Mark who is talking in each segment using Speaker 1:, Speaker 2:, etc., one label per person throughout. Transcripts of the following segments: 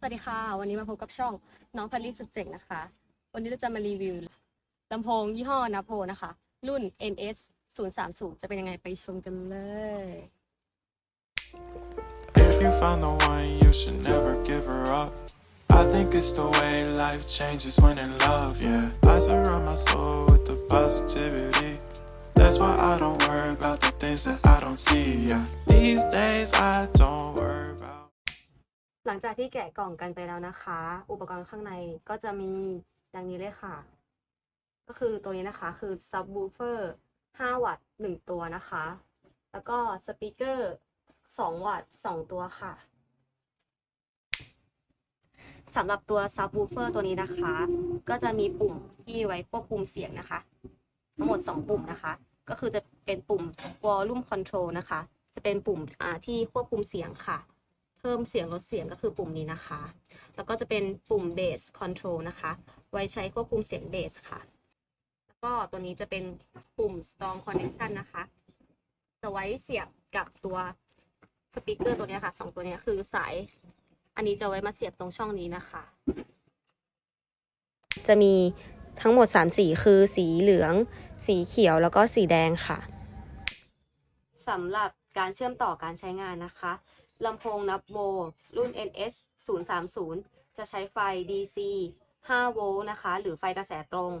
Speaker 1: สวัสดีค่ะ วันนี้มาพบกับช่องน้องพัลลี่สุดเจ๋งนะคะ วันนี้เราจะมารีวิวลำโพงยี่ห้อนาโพนะคะ รุ่น NS 030จะเป็นยังไงไปชมกันเลย
Speaker 2: If you find the one, you should never give her up. I think it's the way life changes when in love, yeah. I surround my soul with the positivity. That's why I don't worry about the things that I don't see, yeah. These days I don't worry.
Speaker 1: หลังจากที่แกะกล่องกันไปแล้วนะคะ อุปกรณ์ข้างในก็จะมีดังนี้เลยค่ะ ก็คือตัวนี้นะคะคือ subwoofer 5วัตต์1ตัวนะคะ แล้วก็สปีกเกอร์2วัตต์2ตัวค่ะสำหรับตัว subwoofer ตัวนี้นะคะ ก็จะมีปุ่มที่ไว้ควบคุมเสียงนะคะ ทั้งหมด 2 ปุ่มนะคะ ก็คือจะเป็นปุ่ม volume control นะคะ จะเป็นปุ่มอ่าที่ควบคุมเสียงค่ะ เพิ่มเสียงลดเสียงก็คือปุ่มนี้นะคะ แล้วก็จะเป็นปุ่ม bass control นะคะ ไว้ใช้ควบคุมเสียง bass ค่ะ แล้วก็ตัวนี้จะเป็นปุ่ม storm connection นะคะ จะไว้เสียบกับตัวสปีกเกอร์ตัวเนี้ยค่ะสองตัวเนี้ยคือสาย อันนี้จะไว้มาเสียบตรงช่องนี้นะคะ จะมีทั้งหมด 3 สีคือสีเหลือง สีเขียวแล้วก็สีแดงค่ะสำหรับการเชื่อมต่อการใช้งานนะคะ ลำโพงนับโวลต์รุ่น NS 030 จะใช้ไฟ DC 5 โวลต์นะคะ หรือไฟกระแสตรง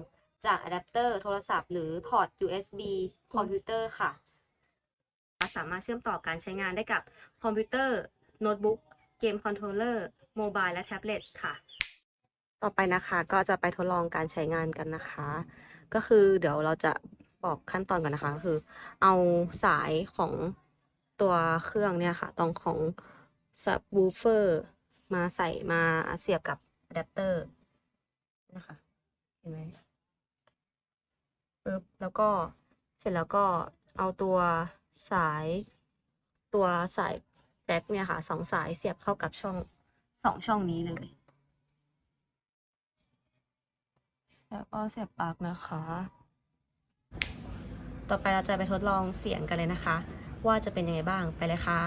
Speaker 1: จากอะแดปเตอร์โทรศัพท์หรือพอร์ต USB คอมพิวเตอร์ค่ะ สามารถเชื่อมต่อการใช้งานได้กับคอมพิวเตอร์ โน้ตบุ๊ก เกมคอนโทรลเลอร์ โมบายและแท็บเล็ตค่ะ ต่อไปนะคะก็จะไปทดลองการใช้งานกันนะคะ ก็คือเดี๋ยวเราจะบอกขั้นตอนกันนะคะก็คือ เอาสายของ ตัวเครื่องเนี่ยค่ะตรงของ subwoofer มาใส่มาเสียบกับอะแดปเตอร์นะคะเห็นไหมปึ๊บแล้วก็เสร็จแล้วก็เอาตัวสายตัวสายแจ็คเนี่ยค่ะสองสายเสียบเข้ากับช่องสองช่องนี้เลย แล้วก็เสียบปลั๊กนะคะ ต่อไปเราจะไปทดลองเสียงกันเลยนะคะ ว่าจะเป็นยังไงบ้างไปเลยค่ะ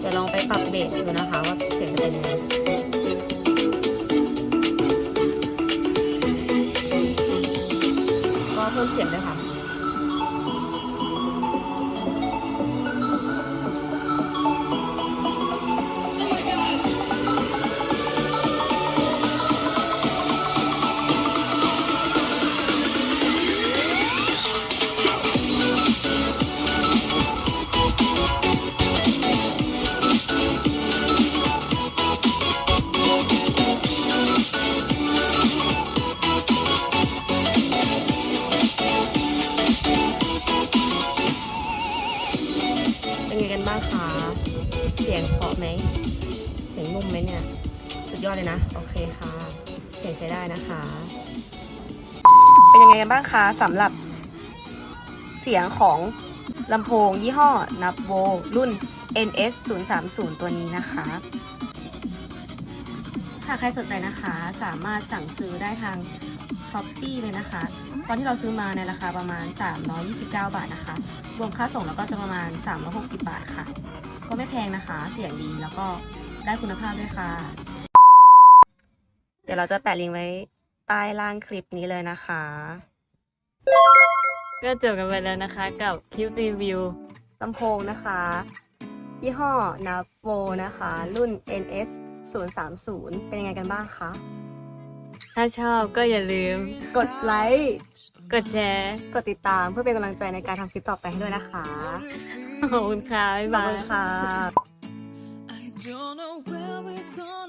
Speaker 1: เดี๋ยวลองไปปรับเบสดูนะคะว่า เป็นไงกันบ้างคะ เสียงเพาะไหม เสียงนุ่มไหมเนี่ย สุดยอดเลยนะ โอเคค่ะ เสียงใช้ได้นะคะ เป็นยังไงกันบ้างคะสำหรับเสียงของลำโพงยี่ห้อนับโวรุ่น NS 030ตัวนี้นะคะถ้าใครสนใจนะคะสามารถสั่งซื้อได้ทาง ช้อปปีเลยนะคะ ตอนที่เราซื้อมาในราคาประมาณ 329 บาทนะคะ รวมค่าส่งแล้วก็จะประมาณ 360 บาทค่ะ ก็ไม่แพงนะคะ เสียงดีแล้วก็ได้คุณภาพด้วยค่ะ เดี๋ยวเราจะแปะลิงก์ไว้ใต้ล่างคลิปนี้เลยนะคะ
Speaker 3: ก็จบกันไปแล้วนะคะ กับคลิปรีวิว
Speaker 1: ลำโพงนะคะยี่ห้อนับโวนะคะ รุ่น NS 030 เป็นยังไงกันบ้างคะ
Speaker 3: ถ้าชอบก็อย่าลืม
Speaker 1: กดไลค์
Speaker 3: กดแชร์
Speaker 1: กดติดตามเพื่อเป็นกำลังใจในการทำคลิปต่อไปให้ด้วยนะคะ
Speaker 3: ขอบคุณค่ะ บ๊าย
Speaker 1: ขอบบาคุ
Speaker 3: ย
Speaker 1: ณค่ะ
Speaker 4: I don't know where we're going.